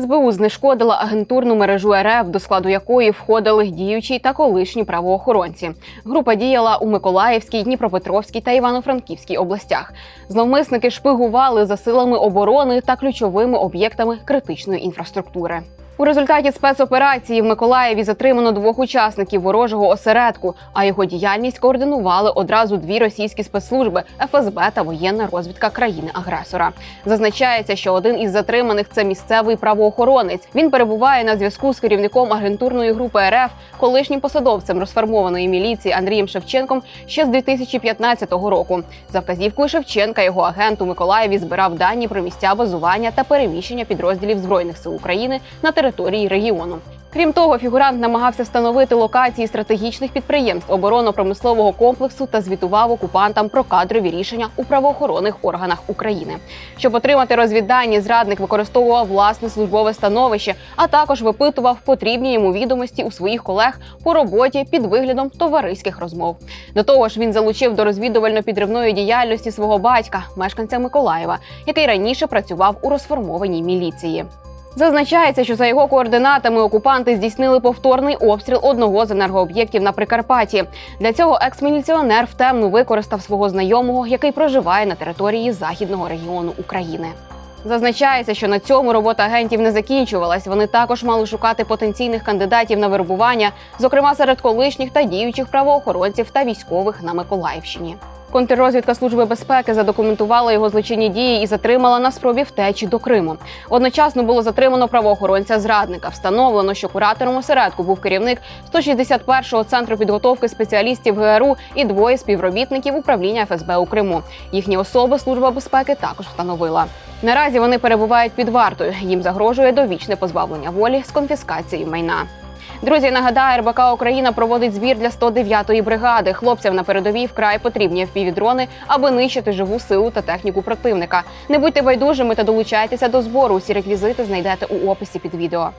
СБУ знешкодила агентурну мережу РФ, до складу якої входили діючі та колишні правоохоронці. Група діяла у Миколаївській, Дніпропетровській та Івано-Франківській областях. Зловмисники шпигували за силами оборони та ключовими об'єктами критичної інфраструктури. У результаті спецоперації в Миколаєві затримано двох учасників ворожого осередку, а його діяльність координували одразу дві російські спецслужби ФСБ та воєнна розвідка країни-агресора. Зазначається, що один із затриманих це місцевий правоохоронець. Він перебуває на зв'язку з керівником агентурної групи РФ, колишнім посадовцем розформованої міліції Андрієм Шевченком ще з 2015 року. За вказівкою Шевченка його агент у Миколаєві збирав дані про місця базування та переміщення підрозділів збройних сил України на території регіону. Крім того, фігурант намагався встановити локації стратегічних підприємств оборонно-промислового комплексу та звітував окупантам про кадрові рішення у правоохоронних органах України. Щоб отримати розвіддані, зрадник використовував власне службове становище, а також випитував потрібні йому відомості у своїх колег по роботі під виглядом товариських розмов. До того ж, він залучив до розвідувально-підривної діяльності свого батька, мешканця Миколаєва, який раніше працював у розформованій міліції. Зазначається, що за його координатами окупанти здійснили повторний обстріл одного з енергооб'єктів на Прикарпатті. Для цього екс-міліціонер втемну використав свого знайомого, який проживає на території західного регіону України. Зазначається, що на цьому робота агентів не закінчувалась. Вони також мали шукати потенційних кандидатів на вербування, зокрема серед колишніх та діючих правоохоронців та військових на Миколаївщині. Контррозвідка служби безпеки задокументувала його злочинні дії і затримала на спробі втечі до Криму. Одночасно було затримано правоохоронця зрадника. Встановлено, що куратором осередку був керівник 161-го центру підготовки спеціалістів ГРУ і двоє співробітників управління ФСБ у Криму. Їхні особи служба безпеки також встановила. Наразі вони перебувають під вартою. Їм загрожує довічне позбавлення волі з конфіскацією майна. Друзі, нагадаю, РБК Україна проводить збір для 109-ї бригади. Хлопцям на передовій вкрай потрібні впівдрони, аби нищити живу силу та техніку противника. Не будьте байдужими та долучайтеся до збору. Усі реквізити знайдете у описі під відео.